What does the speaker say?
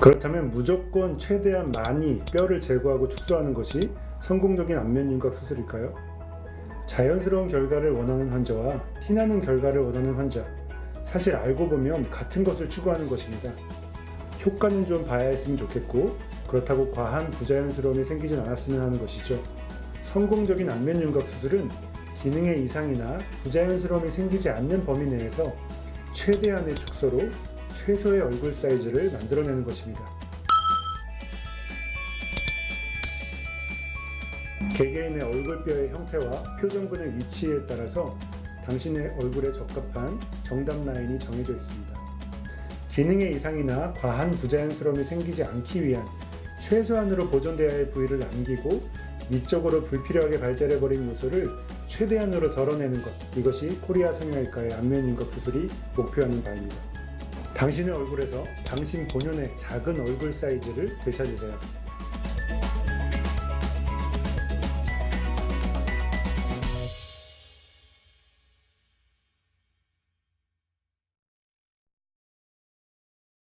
그렇다면 무조건 최대한 많이 뼈를 제거하고 축소하는 것이 성공적인 안면 윤곽 수술일까요? 자연스러운 결과를 원하는 환자와 티나는 결과를 원하는 환자 사실 알고 보면 같은 것을 추구하는 것입니다. 효과는 좀 봐야 했으면 좋겠고 그렇다고 과한 부자연스러움이 생기진 않았으면 하는 것이죠. 성공적인 안면 윤곽 수술은 기능의 이상이나 부자연스러움이 생기지 않는 범위 내에서 최대한의 축소로 최소의 얼굴 사이즈를 만들어내는 것입니다. 개개인의 얼굴뼈의 형태와 표정근의 위치에 따라서 당신의 얼굴에 적합한 정답 라인이 정해져 있습니다. 기능의 이상이나 과한 부자연스러움이 생기지 않기 위한 최소한으로 보존돼야 할 부위를 남기고 미적으로 불필요하게 발달해버린 요소를 최대한으로 덜어내는 것 이것이 코리아 성형외과의 안면 윤곽 수술이 목표하는 바입니다. 당신의 얼굴에서 당신 본연의 작은 얼굴 사이즈를 되찾으세요.